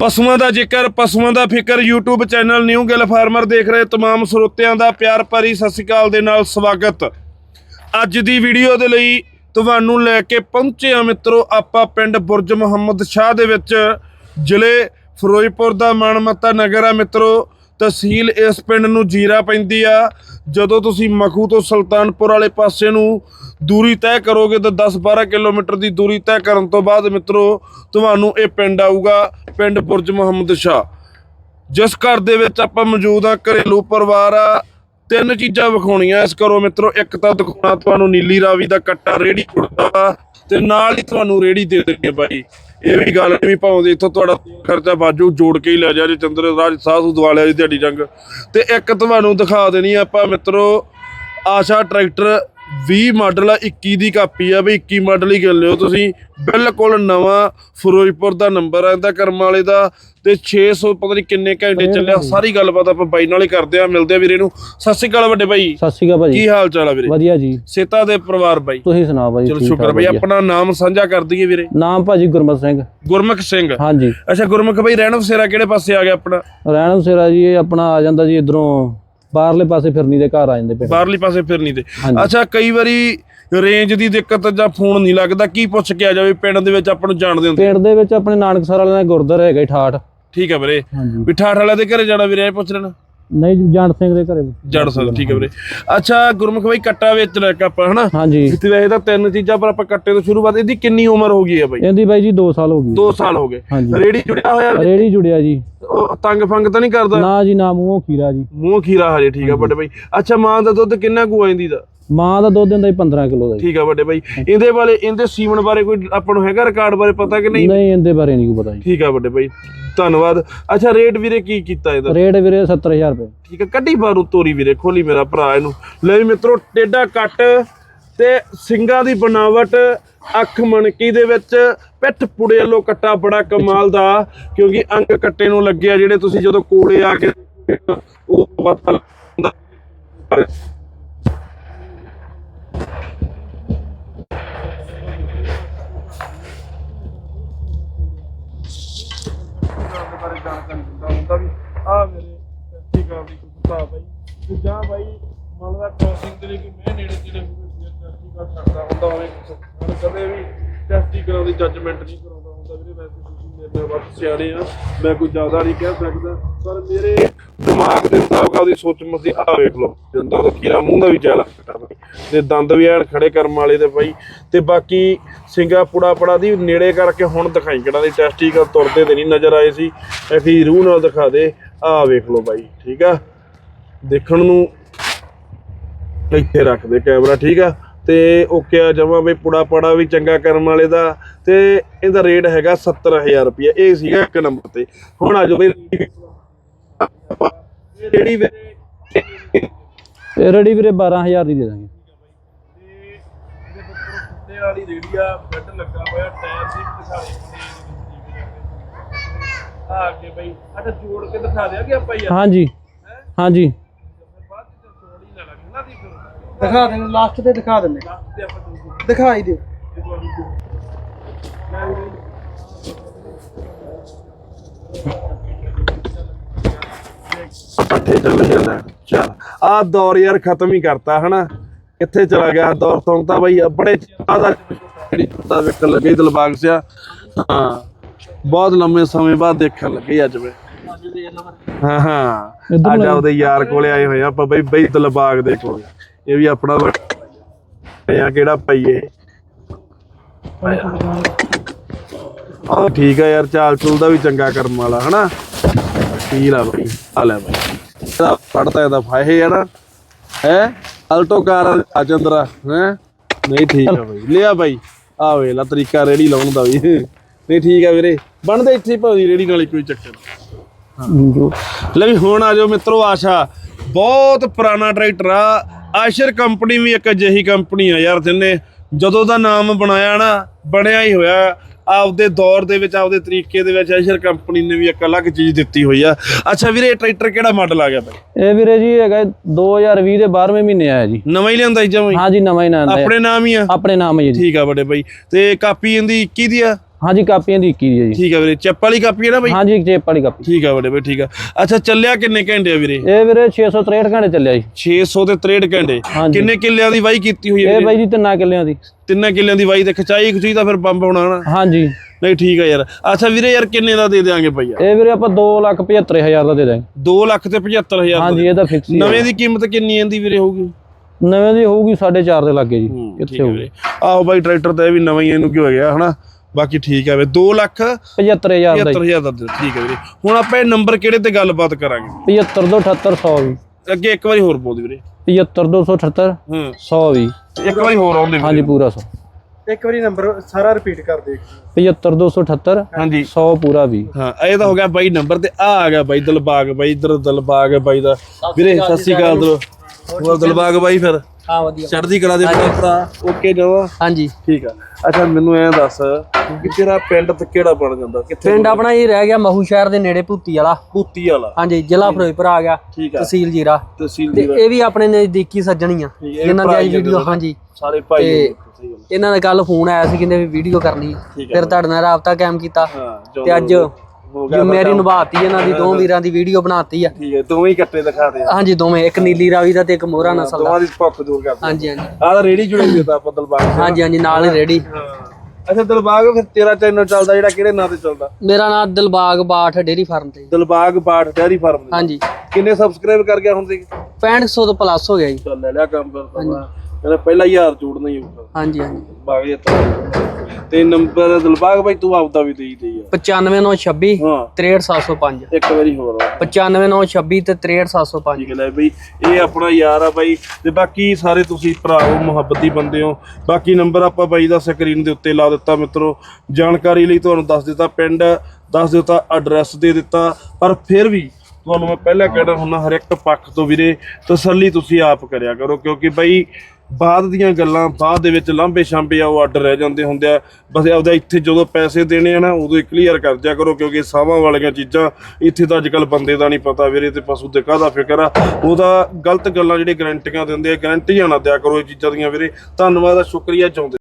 ਪਸ਼ੂਆਂ ਦਾ ਜ਼ਿਕਰ ਪਸ਼ੂਆਂ ਦਾ ਫਿਕਰ YouTube channel new Gill farmer ਦੇਖ ਰਹੇ तमाम ਸਰੋਤਿਆਂ ਦਾ ਪਿਆਰ ਭਰੀ ਸਤਿ ਸ਼੍ਰੀ ਅਕਾਲ ਦੇ ਨਾਲ ਸਵਾਗਤ ਅੱਜ ਦੀ ਵੀਡੀਓ ਦੇ ਲਈ ਤੁਹਾਨੂੰ ਲੈ ਕੇ ਪਹੁੰਚੇ ਆ ਮਿੱਤਰੋ ਆਪਾਂ ਪਿੰਡ ਬੁਰਜ ਮੁਹੰਮਦ ਸ਼ਾਹ ਦੇ ਵਿੱਚ ਜ਼ਿਲ੍ਹੇ ਫਿਰੋਜ਼ਪੁਰ ਦਾ ਮਾਣਮੱਤਾ ਨਗਰ ਆ ਮਿੱਤਰੋ ਤਹਿਸੀਲ ਇਸ ਪਿੰਡ ਨੂੰ ਜੀਰਾ ਪੈਂਦੀ ਆ ਜਦੋਂ ਤੁਸੀਂ ਮਖੂ ਤੋਂ ਸੁਲਤਾਨਪੁਰ ਵਾਲੇ ਪਾਸੇ ਨੂੰ ਦੂਰੀ ਤੈਅ ਕਰੋਗੇ ਤਾਂ 10-12 ਕਿਲੋਮੀਟਰ ਦੀ ਦੂਰੀ ਤੈਅ ਕਰਨ ਤੋਂ ਬਾਅਦ ਮਿੱਤਰੋ, ਤੁਹਾਨੂੰ ਇਹ ਪਿੰਡ ਆਊਗਾ, ਪਿੰਡ ਪੁਰਜ ਮੁਹੰਮਦ ਸ਼ਾਹ। ਜਿਸ ਘਰ ਦੇ ਵਿੱਚ ਆਪਾਂ ਮੌਜੂਦ ਆ ਘਰੇਲੂ ਪਰਿਵਾਰ ਆ, ਤਿੰਨ ਚੀਜ਼ਾਂ ਵਿਖਾਉਣੀਆਂ ਇਸ ਕਰੋ ਮਿੱਤਰੋ, ਇੱਕ ਤਾਂ ਦਿਖਾਉਣਾ ਤੁਹਾਨੂੰ ਨੀਲੀ ਰਾਵੀ ਦਾ ਕੱਟਾ ਰੇੜੀ ਕੁੜਦਾ ਵਾ, ਤੇ ਨਾਲ ਹੀ ਤੁਹਾਨੂੰ ਰੇੜੀ ਦੇ ਦੇਣਗੇ ਬਾਈ। ਇਹ ਵੀ ਗੱਲ ਨਹੀਂ ਪਾਉਂਦੇ, ਇੱਥੋਂ ਤੁਹਾਡਾ ਖਰਚਾ ਬਾਜੂ ਜੋੜ ਕੇ ਹੀ ਲੈ ਜਾ ਜੇ ਚੰਦਰ ਰਾਜ ਸਾਧੂ ਦਵਾਲਿਆ ਦੀ ਦਿਹਾੜੀ ਜੰਗ। ਤੇ ਇੱਕ ਤੁਹਾਨੂੰ ਦਿਖਾ ਦੇਣੀ ਆਪਾਂ ਮਿੱਤਰੋ, ਆਸ਼ਾ ਟਰੈਕਟਰ 20 ਮਾਡਲ ਆ 21 ਦੀ ਕਾਪੀ ਆ ਵੀ 21 ਮਾਡਲ ਹੀ ਗੱਲ ਲਿਓ ਤੁਸੀਂ। ਬਿਲਕੁਲ ਨਵਾਂ ਫਿਰੋਜ਼ਪੁਰ ਦਾ ਨੰਬਰ ਆ ਇਹਦਾ ਕਰਮ ਵਾਲੇ ਦਾ। ਤੇ 600 ਪਤਾ ਨਹੀਂ ਕਿੰਨੇ ਘੰਟੇ ਚੱਲਿਆ। ਸਾਰੀ ਗੱਲਬਾਤ ਆਪਾਂ ਬਾਈ ਨਾਲ ਹੀ ਕਰਦੇ ਆ। ਮਿਲਦੇ ਆ ਵੀਰੇ ਨੂੰ। ਸਤਿ ਸ਼੍ਰੀ ਅਕਾਲ ਵੱਡੇ ਬਾਈ। ਸਤਿ ਸ਼੍ਰੀ ਅਕਾਲ ਭਾਜੀ। ਕੀ ਹਾਲ ਚਾਲ ਆ ਵੀਰੇ? ਵਧੀਆ ਜੀ। ਸੇਤਾ ਦੇ ਪਰਿਵਾਰ ਬਾਈ। ਤੁਸੀਂ ਸੁਣਾਓ ਭਾਜੀ ਚਲੋ ਸ਼ੁਕਰ ਬਾਈ। ਆਪਣਾ ਨਾਮ ਸਾਂਝਾ ਕਰ ਦਈਏ ਵੀਰੇ। ਨਾਮ ਭਾਜੀ ਗੁਰਮਤ ਸਿੰਘ। ਗੁਰਮੁਖ ਸਿੰਘ। ਹਾਂਜੀ। ਅੱਛਾ ਗੁਰਮੁਖ ਬਾਈ ਰਹਿਣ ਵਸੇਰਾ ਕਿਹੜੇ ਪਾਸੇ ਆ ਗਿਆ ਆਪਣਾ? ਰਹਿਣ ਸਿਰਾ ਜੀ ਇਹ ਆਪਣਾ ਆ ਜਾਂਦਾ ਜੀ ਇਧਰੋਂ ਬਾਹਰਲੇ ਪਾਸੇ ਫਿਰਨੀ ਦੇ ਘਰ ਆ ਜਾਂਦੇ ਪਿੰਡ। ਬਾਹਰਲੀ ਪਾਸੇ ਫਿਰਨੀ ਤੇ ਹਾਂਜੀ। ਅੱਛਾ ਕਈ ਵਾਰੀ ਰੇਂਜ ਦੀ ਦਿੱਕਤ ਜਾਂ ਫੋਨ ਨਹੀਂ ਲੱਗਦਾ ਕੀ ਪੁੱਛ ਕੇ ਆ ਜਾਵੇ? ਪਿੰਡ ਦੇ ਵਿੱਚ ਆਪਾਂ ਨੂੰ ਜਾਣਦੇ ਹੁੰਦੇ। ਪਿੰਡ ਦੇ ਵਿੱਚ ਆਪਣੇ ਨਾਨਕਸਰ ਵਾਲਿਆਂ ਦਾ ਗੁਰਦੁਆਰਾ ਹੈਗਾ ਜੀ ਠਾਠ। ਠੀਕ ਹੈ ਵੀਰੇ। ਹਾਂਜੀ। ਵੀ ਠਾਠ ਵਾਲਿਆਂ ਦੇ ਘਰੇ ਜਾਣਾ ਵੀਰੇ ਇਹ ਪੁੱਛ ਲੈਣਾ। ਨਹੀਂ ਜੀ, ਜਾਣ ਸਿੰਘ ਦੇ ਘਰੇ। ਜੜ ਸਕਦਾ ਠੀਕ ਹੈ ਵੀਰੇ। ਅੱਛਾ ਗੁਰਮੁਖ ਬਾਈ ਕੱਟਾ ਵਿੱਚ ਲੈ ਆਪਾਂ ਹਨਾ? ਹਾਂਜੀ। ਇੱਥੇ ਵੈਸੇ ਤਾਂ ਤਿੰਨ ਚੀਜ਼ਾਂ ਪਰ ਆਪਾਂ ਕੱਟੇ ਤੋਂ ਸ਼ੁਰੂਆਤ ਇਹਦੀ ਕਿੰਨੀ ਉਮਰ ਹੋ ਗਈ ਹੈ ਬਾਈ? ਇਹਦੀ ਬਾਈ ਜੀ 2 ਸਾਲ ਹੋ ਗਏ 2 ਸਾਲ ਹੋ ਗਏ। ਹਾਂਜੀ। ਰੇੜੀ ਜੁੜਿਆ ਹੋਇਆ ਰੇੜੀ ਜੁੜਿਆ ਜੀ। ਉਹ ਤੰਗ ਫੰਗ ਤਾਂ ਨਹੀਂ ਕਰਦਾ? ਨਾ ਜੀ ਨਾ ਮੂੰਹੋਂ ਖੀਰਾ ਜੀ। ਮੂੰਹ ਖੀਰਾ ਹਜੇ ਠੀਕ ਆ ਵੱਡੇ ਬਾਈ। ਅੱਛਾ ਮਾਂ ਦਾ ਦੁੱਧ ਕਿੰਨਾ ਕੁ ਆ ਜਾਂਦੀ ਦਾ? ਮਾਂ ਦਾ ਦੁੱਧ ਦਿੰਦਾ ਜੀ 15 ਕਿਲੋ ਦਾ ਜੀ। ਠੀਕ ਆ ਵੱਡੇ ਬਾਈ। ਇਹਦੇ ਬਾਰੇ ਇਹਦੇ ਸੀਮਨ ਬਾਰੇ ਕੋਈ ਆਪਾਂ ਨੂੰ ਹੈਗਾ ਰਿਕਾਰਡ ਬਾਰੇ ਪਤਾ ਕਿ ਨਹੀਂ? ਨਹੀਂ ਇਹਦੇ ਬਾਰੇ ਨਹੀਂ ਕੋਈ ਪਤਾ ਜੀ। ਠੀਕ ਆ ਵੱਡੇ ਬਾਈ। ਧੰਨਵਾਦ। ਅੱਛਾ ਰੇਟ ਵੀਰੇ ਕੀ ਕੀਤਾ ਇਹਦਾ? ਰੇਟ ਵੀਰੇ 70000 ਰੁਪਏ। ਠੀਕ ਆ ਕੱਢੀ ਬਾਰੂ ਤੋਰੀ ਵੀਰੇ ਖੋਲੀ ਮੇਰਾ ਭਰਾ ਇਹਨੂੰ। ਲੈ ਵੀ ਮਿੱਤਰੋ ਟੇਡਾ ਕੱਟ ਤੇ ਸਿੰਗਾਂ ਦੀ ਬਣਾਵਟ ਅੱਖ ਮਣਕੀ ਦੇ ਵਿੱਚ ਪਿੱਠ ਪੁੜੇ ਵੱਲੋਂ ਕੱਟਾ ਬੜਾ ਕਮਾਲ ਦਾ ਕਿਉਂਕਿ ਅੰਗ ਕੱਟੇ ਨੂੰ ਲੱਗਿਆ ਜਿਹੜੇ ਤੁਸੀਂ ਜਦੋਂ ਕੋਲੇ ਆ ਕੇ ਉਹ ਪਤਾ ਲੱਗਦਾ। ਬਾਰੇ ਜਾਣਕਾਰੀ ਦਿੰਦਾ ਹੁੰਦਾ ਵੀ ਆ ਮੇਰੇ ਠੀਕ ਆ ਵੀ ਕੁੱਤਾ ਬਾਈ। ਤੇ ਜਾਂ ਬਾਈ ਮੰਨ ਲਾ ਕ੍ਰੋਸਿੰਗ ਦੇ ਲਈ ਕੋਈ ਮੈਂ ਨੇੜੇ ਤੇੜੇ ਹੋਵੇ ਫਿਰ ਟੈਸਟੀ ਕਰ ਸਕਦਾ ਹੁੰਦਾ ਹੋਵੇ ਹਰ ਕਦੇ ਵੀ ਟੈਸਟੀ ਕਰਾਉਣ ਦੀ ਜੱਜਮੈਂਟ ਨਹੀਂ ਕਰਾਉਂਦਾ ਹੁੰਦਾ ਵੀਰੇ, ਵੈਸੇ ਤੁਸੀਂ ਮੇਰੇ ਨਾਲ ਵੱਧ ਸਿਆਣੇ ਆ, ਮੈਂ ਕੋਈ ਜ਼ਿਆਦਾ ਨਹੀਂ ਕਹਿ ਸਕਦਾ। ਪਰ ਮੇਰੇ ਦਿਮਾਗ ਦੇ ਮੁਤਾਬਕ ਉਹਦੀ ਸੋਚ ਮਸੀ ਆ ਵੇਖ ਲਓ, ਜੰਦਾ ਦਾ ਕੀਰਾ ਮੂੰਹ ਦਾ ਵੀ ਚੈਲਾ ਕੱਟਾ ਤੇ ਦੰਦ ਵੀ ਐਨ ਖੜੇ ਕਰਨ ਵਾਲੇ ਤੇ ਬਾਈ। ਤੇ ਬਾਕੀ ਸਿੰਗਾ ਪੁੜਾ ਪੜਾ ਦੀ ਨੇੜੇ ਕਰਕੇ ਹੁਣ ਦਿਖਾਈ। ਕਿਹੜਾ ਦੀ ਟੈਸਟੀਕਲ ਤੁਰਦੇ ਤੇ ਨਹੀਂ ਨਜ਼ਰ ਆਏ ਸੀ। ਐਫੀ ਰੂਹ ਨਾਲ ਦਿਖਾ ਦੇ। ਆ ਵੇਖ ਲਓ ਬਾਈ, ਠੀਕ ਆ? ਦੇਖਣ ਨੂੰ ਇੱਥੇ ਰੱਖ ਦੇ ਕੈਮਰਾ, ਠੀਕ ਆ? ਤੇ ਓਕੇ ਆ ਜਮਾ ਬਈ ਪੁੜਾ ਪੜਾ ਵੀ ਚੰਗਾ ਕਰਨ ਵਾਲੇ ਦਾ। ਤੇ ਇਹਦਾ ਰੇਟ ਹੈਗਾ 70000 ਰੁਪਏ ਇਹ ਸੀਗਾ ਇੱਕ ਨੰਬਰ ਤੇ। ਹੁਣ ਆ ਜਾਓ ਬਈ। ਜਿਹੜੀ ਵੀ ਇਹ ਰੇੜੀ ਵੀਰੇ 12000 ਦੀ ਦੇ ਦਾਂਗੇ। ਰੇੜੀ ਆ ਬੈੱਡ ਲੱਗਾ ਹੋਇਆ ਟਾਇਰ ਦੀ ਦਿਖਾਏ ਆ ਅੱਗੇ ਬਈ ਅੱਛਾ ਜੋੜ ਕੇ ਦਿਖਾ ਦਿਆਂਗੇ ਆਪਾਂ ਯਾਰ ਹਾਂਜੀ। ਹਾਂਜੀ। ਬਾਅਦ ਚ ਜੋੜ ਹੀ ਲੈ ਲਾਂਗੇ ਨਾ ਦੀ ਫਿਰ। ਦਿਖਾ ਦੇਣ ਲਾਸਟ ਤੇ ਦਿਖਾ ਦਿੰਦੇ। ਲਾਸਟ ਤੇ ਆਪਾਂ ਜੋੜ। ਦਿਖਾਈ ਦਿਓ। ਕੇ ਤੁਹਾਨੂੰ ਚੱਲ ਜਾਂਦਾ। ਚਲ। ਆ ਦੌਰ ਯਾਰ ਖਤਮ ਹੀ ਕਰਤਾ ਹਨਾ? ਕਿੱਥੇ ਚਲਾ ਗਿਆ? ਦੌਰ ਤੋਂ ਤਾਂ ਬਈ ਬੜੇ ਆਦਾ ਜਿਹੜੀ ਤਾਂ ਵੇਖਣ ਲੱਗੇ ਦਿਲਬਾਗ ਸਿਆ। ਹਾਂ ਬਹੁਤ ਲੰਮੇ ਸਮੇਂ ਬਾਅਦ ਦੇਖਣ ਲੱਗੇ ਅੱਜ ਮੈਂ। ਹਾਂ ਹਾਂ। ਅੱਜ ਆਪਦੇ ਯਾਰ ਕੋਲੇ ਆਏ ਹੋਏ ਆਪਾਂ ਬਈ ਬਈ ਦਿਲਬਾਗ ਦੇ ਕੋਲ। ਇਹ ਵੀ ਆਪਣਾ ਆ ਕਿਹੜਾ ਪਈਏ ਆ ਠੀਕ ਆ ਯਾਰ ਚਾਲ ਚੁਲ ਦਾ ਵੀ ਚੰਗਾ ਕਰਮ ਵਾਲਾ ਹਨਾ? ਫੀਲ ਆ ਬਈ ਆ ਲੈ ਬਈ। ਇਹਦਾ ਪੜਦਾ ਇਹਦਾ ਆ ਨਾ। ਹੈ? ਅਲਟੋ ਕਾਰ ਆ ਹੈ? ਨਹੀਂ ਠੀਕ ਆ ਬਈ। ਲਿਆ ਬਈ। ਆ ਵੇ ਤਰੀਕਾ ਰੇੜੀ ਲਾਉਣ ਦਾ ਵੀ। ਨਹੀਂ ਠੀਕ ਆ ਵੀਰੇ। ਬਣਦੇ ਇੱਥੇ ਭਾਵੇਂ ਰੇੜੀ ਨਾਲ ਹੀ ਕੋਈ ਚੱਕਰ ਨਹੀਂ। ਲੈ ਵੀ ਹੁਣ ਆ ਜਾਓ ਮਿੱਤਰੋ ਆਸ਼ਾ। ਬਹੁਤ ਪੁਰਾਣਾ ਟਰੈਕਟਰ ਆ। ਆਸ਼ਰ ਕੰਪਨੀ ਵੀ ਇੱਕ ਅਜਿਹੀ ਕੰਪਨੀ ਆ ਯਾਰ, ਜਿੰਨੇ ਜਦੋਂ ਦਾ ਨਾਮ ਬਣਾਇਆ ਨਾ, ਬਣਿਆ ਹੀ ਹੋਇਆ। ਆਪਦੇ ਦੌਰ ਦੇ ਵਿੱਚ ਆਪਦੇ ਤਰੀਕੇ ਦੇ ਵਿੱਚ ਆਸ਼ਰ ਕੰਪਨੀ ਨੇ ਵੀ ਇੱਕ ਅਲੱਗ ਚੀਜ਼ ਦਿੱਤੀ ਹੋਈ ਆ। ਅੱਛਾ ਵੀਰੇ ਇਹ ਟਰੈਕਟਰ ਕਿਹੜਾ ਮਾਡਲ ਆ ਗਿਆ ਬਾਈ? ਇਹ ਵੀਰੇ ਜੀ ਹੈਗਾ 2020 ਦੇ 12ਵੇਂ ਮਹੀਨੇ ਆਇਆ ਜੀ। ਨਵਾਂ ਹੀ ਲਿਆਂਦਾ ਜਮਾਂ ਹੀ ਹਾਂਜੀ ਨਵਾਂ ਹੀ ਨਾਂ ਦਾ ਆਪਣੇ ਨਾਮ ਹੀ ਆ? ਆਪਣੇ ਨਾਮ ਹੈ ਜੀ। ਠੀਕ ਆ ਵੱਡੇ ਬਾਈ। ਤੇ ਕਾਪੀ ਇਹਦੀ 21 ਦੀ ਆ? ਹਾਂਜੀ ਕਾਪੀਆਂ ਦੀ 21 ਦੀ ਹੈ ਜੀ। ਠੀਕ ਆ ਵੀਰੇ ਚੱਪ ਵਾਲੀ ਕਾਪੀ ਹੈ ਨਾ ਬਾਈ? ਹਾਂਜੀ ਚੇਪ ਵਾਲੀ ਕਾਪੀ। ਠੀਕ ਆ ਬੜੇ ਬਈ ਠੀਕ ਆ ਅੱਛਾ ਚੱਲਿਆ ਕਿੰਨੇ ਘੰਟੇ ਆ ਵੀਰੇ? ਇਹ ਵੀਰੇ 663 ਘੰਟੇ ਚੱਲਿਆ ਜੀ। 600 ਤੇ 63 ਘੰਟੇ। ਹਾਂਜੀ। ਕਿੰਨੇ ਕਿੱਲਿਆਂ ਦੀ ਵਾਈ ਕੀਤੀ ਹੋਈ ਹੈ ਇਹ ਵੀਰੇ? ਬਾਈ ਜੀ ਤਿੰਨਾਂ ਕਿੱਲਿਆਂ ਦੀ। ਤਿੰਨਾਂ ਕਿੱਲਿਆਂ ਦੀ ਵਾਈ ਤੇ ਖਚਾਈ ਖਚੀ ਤਾਂ ਫਿਰ ਪੰਪ ਹੋਣਾ ਨਾ। ਹਾਂਜੀ। ਨਹੀਂ ਠੀਕ ਆ ਯਾਰ। ਅੱਛਾ ਵੀਰੇ ਯਾਰ ਕਿੰਨੇ ਦਾ ਦੇ ਦੇਾਂਗੇ ਭਈਆ ਇਹ ਵੀਰੇ ਆਪਾਂ 275000 ਦਾ ਦੇ ਦਾਂਗੇ 2 ਲੱਖ ਤੇ 75000 ਹਾਂਜੀ ਇਹ ਤਾਂ ਫਿਕਸ ਹੀ ਹੈ। ਨਵੇਂ ਦੀ ਕੀਮਤ ਕਿੰਨੀ ਇਹਦੀ ਵੀਰੇ ਹੋਊਗੀ? ਨਵੇਂ ਦੀ ਹੋਊਗੀ 4.5 ਦੇ ਲੱਗੇ ਜੀ ਹੈ ਹੋਊਗੀ। ਆਹੋ ਬਾਈ ਟਰੈਕਟਰ ਤਾਂ ਇਹ ਵੀ ਨਵਾਂ ਹੀ ਇਹਨੂੰ ਕੀ ਹੋ ਗਿਆ ਹਨਾ? ਬਾਕੀ ਠੀਕ ਹੈ ਵੇ 2 ਲੱਖ 75000 ਦਾ 75000 ਦਾ ਦੇ- ਠੀਕ ਹੈ ਵੀਰੇ। ਹੁਣ ਆਪਾਂ ਇਹ ਨੰਬਰ ਕਿਹੜੇ ਤੇ ਗੱਲਬਾਤ ਕਰਾਂਗੇ? 75278 100 ਵੀ। ਅੱਗੇ ਇੱਕ ਵਾਰੀ ਹੋਰ ਬੋਲ ਦੇ ਵੀਰੇ 75278 ਹੂੰ। 100 ਵੀ। ਇੱਕ ਵਾਰੀ ਹੋਰ ਆਉਂਦੇ ਹਾਂਜੀ ਪੂਰਾ 100 ਇੱਕ ਵਾਰੀ ਨੰਬਰ ਸਾਰਾ ਰਿਪੀਟ ਕਰ ਦੇ। 75278 ਹਾਂਜੀ। 100 ਪੂਰਾ ਵੀ। ਹਾਂ ਇਹ ਤਾਂ ਹੋ ਗਿਆ ਬਾਈ ਨੰਬਰ ਤੇ ਆ ਆ ਗਿਆ ਬਾਈ ਦਿਲਬਾਗ ਬਾਈ ਇਧਰ ਦਿਲਬਾਗ ਹੈ ਬਾਈ ਦਾ। ਵੀਰੇ ਸਤਿ ਸ਼੍ਰੀ ਅਕਾਲ ਦਿਲ ਹੋਰ ਦਿਲਬਾਗ ਬਾਈ ਫਿਰ? ਹਾਂ ਵਧੀਆ। ਚੜ੍ਹਦੀ ਕਲਾ ਦੇ ਮੇਰੇ ਭਰਾ। ਓਕੇ ਜਵਾ ਹਾਂਜੀ। ਠੀਕ ਆ। ਅੱਛਾ ਮੈਨੂੰ ਐਂ ਦੱਸ ਕਿ ਤੇਰਾ ਪਿੰਡ ਤੇ ਕਿਹੜਾ ਬਣ ਜਾਂਦਾ? ਕਿੱਥੇ ਪਿੰਡ ਆਪਣਾ ਇਹ ਰਹਿ ਗਿਆ ਮਹੂ ਸ਼ਹਿਰ ਦੇ ਨੇੜੇ ਭੂਤੀ ਵਾਲਾ। ਭੂਤੀ ਵਾਲਾ। ਹਾਂਜੀ ਜ਼ਿਲ੍ਹਾ ਫਿਰੋਜ਼ਪੁਰ ਆ ਗਿਆ। ਤਹਿਸੀਲ ਜੀਰਾ। ਤਹਿਸੀਲ ਦੀ ਇਹ ਵੀ ਆਪਣੇ ਨਜ਼ਦੀਕੀ ਸੱਜਣੀ ਆ। ਠੀਕ ਹੈ, ਇਹ ਜਿਨ੍ਹਾਂ ਭਰਾ ਦੀ ਵੀਡੀਓ ਹਾਂਜੀ। ਸਾਰੇ ਭਾਈ। ਇਹਨਾਂ ਦਾ ਕੱਲ ਫੋਨ ਆਇਆ ਸੀ ਕਹਿੰਦੇ ਵੀ ਵੀਡੀਓ ਕਰਨੀ। ਫਿਰ ਤੁਹਾਡੇ ਨਾਲ ਰਾਬਤਾ ਕਾਇਮ ਕੀਤਾ। ਤੇ ਅੱਜ ਹੋ ਗਿਆ ਜ਼ਿੰਮੇਵਾਰੀ ਨਿਭਾਤੀ ਇਹਨਾਂ ਦੀ ਦੋ ਵੀਰਾਂ ਦੀ ਵੀਡੀਓ ਬਣਾਤੀ ਆ। ਠੀਕ ਹੈ ਦੋਵੇਂ ਹੀ ਕੱਟੇ ਦਿਖਾ ਦੇ ਹਾਂਜੀ ਦੋਵੇਂ ਇੱਕ ਨੀਲੀ ਰਾਵੀ ਦਾ ਤੇ ਇੱਕ ਮੋਹਰਾ ਨਸਲ ਦਾ। ਦੋਵਾਂ ਦੀ ਭੁੱਖ ਦੂਰ ਕਰ ਹਾਂਜੀ ਹਾਂਜੀ। ਆਹ ਰੇੜੀ ਜੁੜੀ ਹੋਈ ਤਾਂ ਆਪਾਂ ਦਿਲਬਾਗ ਨਾਲ। ਹਾਂਜੀ ਹਾਂਜੀ ਨਾਲ ਹੀ ਹਾਂ। ਅੱਛਾ ਦਿਲਬਾਗ ਫਿਰ ਤੇਰਾ ਚੈਨਲ ਚੱਲਦਾ ਜਿਹੜਾ ਕਿਹੜੇ ਨਾਂ ਤੇ ਚੱਲਦਾ? ਮੇਰਾ ਨਾਮ ਦਿਲਬਾਗ ਬਾਠ ਡੇਰੀ ਫਾਰਮ ਤੇ। ਦਿਲਬਾਗ ਬਾੜ ਡੈਰੀ ਫਾਰਮ ਹਾਂਜੀ। ਕਿੰਨੇ ਸਬਸਕ੍ਰਾਈਬ ਕਰ ਗਿਆ ਹੁਣ ਤੇ 6500 ਤੋਂ ਪਲੱਸ ਹੋ ਗਿਆ ਜੀ। ਚੱਲ ਲੈ ਲਿਆ ਕੰਮ ਫਿਰ ਤਾਂ ਇਹਦਾ ਪਹਿਲਾ ਯਾਰ ਜੋੜਨਾ ਹੀ ਹੋਊਗਾ। ਹਾਂਜੀ ਹਾਂਜੀ। ਬਾਗ ਜੇ ਤਾਂ ਤੇ ਨੰਬਰ ਦਿਲਬਾਗ ਭਾਈ ਤੂੰ ਆਪਦਾ ਵੀ ਦੇਈ ਦੇ ਯਾਰ 95926 ਹਾਂ। 63705 ਇੱਕ ਵਾਰੀ ਹੋਰ ਆ। 95926 ਤੇ 63705 ਠੀਕ ਲੈ ਬਈ ਇਹ ਆਪਣਾ ਯਾਰ ਆ ਬਾਈ। ਤੇ ਬਾਕੀ ਸਾਰੇ ਤੁਸੀਂ ਭਰਾਓ ਮੁਹੱਬਤੀ ਬੰਦੇ ਹੋ। ਬਾਕੀ ਨੰਬਰ ਆਪਾਂ ਬਾਈ ਦਾ ਸਕਰੀਨ ਦੇ ਉੱਤੇ ਲਾ ਦਿੱਤਾ ਮਿੱਤਰੋ। ਜਾਣਕਾਰੀ ਲਈ ਤੁਹਾਨੂੰ ਦੱਸ ਦਿੱਤਾ ਪਿੰਡ ਦੱਸ ਦਿੱਤਾ ਐਡਰੈਸ ਦੇ ਦਿੱਤਾ। ਪਰ ਫਿਰ ਵੀ ਤੁਹਾਨੂੰ ਮੈਂ ਪਹਿਲਾਂ ਕਹਿਣਾ ਹੁੰਦਾ ਹਰ ਇੱਕ ਪੱਖ ਤੋਂ ਵੀਰੇ ਤਸੱਲੀ ਤੁਸੀਂ ਆਪ ਕਰਿਆ ਕਰੋ। ਕਿਉਂਕਿ ਬਾਈ ਬਾਅਦ ਦੀਆਂ ਗੱਲਾਂ, ਬਾਅਦ ਦੇ ਵਿੱਚ ਲਾਂਭੇ ਛਾਂਭੇ ਆ, ਉਹ ਅੱਡ ਰਹਿ ਜਾਂਦੇ ਹੁੰਦੇ ਆ। ਬਸ ਆਪਦਾ ਇੱਥੇ ਜਦੋਂ ਪੈਸੇ ਦੇਣੇ ਆ ਨਾ, ਉਦੋਂ ਹੀ ਕਲੀਅਰ ਕਰ ਦਿਆ ਕਰੋ, ਕਿਉਂਕਿ ਸਾਵਾਂ ਵਾਲੀਆਂ ਚੀਜ਼ਾਂ ਇੱਥੇ ਤਾਂ ਅੱਜਕੱਲ ਬੰਦੇ ਦਾ ਨਹੀਂ ਪਤਾ ਵੀਰੇ, ਤੇ ਪਸ਼ੂ ਤੇ ਕਾਹਦਾ ਫਿਕਰ ਆ। ਉਹਦਾ ਗਲਤ ਗੱਲਾਂ ਜਿਹੜੇ ਗਰੰਟੀਆਂ ਦਿੰਦੇ ਆ ਗਰੰਟੀਆਂ ਨਾ ਦਿਆ ਕਰੋ ਇਹ ਚੀਜ਼ਾਂ ਦੀਆਂ ਵੀਰੇ। ਧੰਨਵਾਦ ਆ, ਸ਼ੁਕਰੀਆ ਚਾਹੁੰਦੇ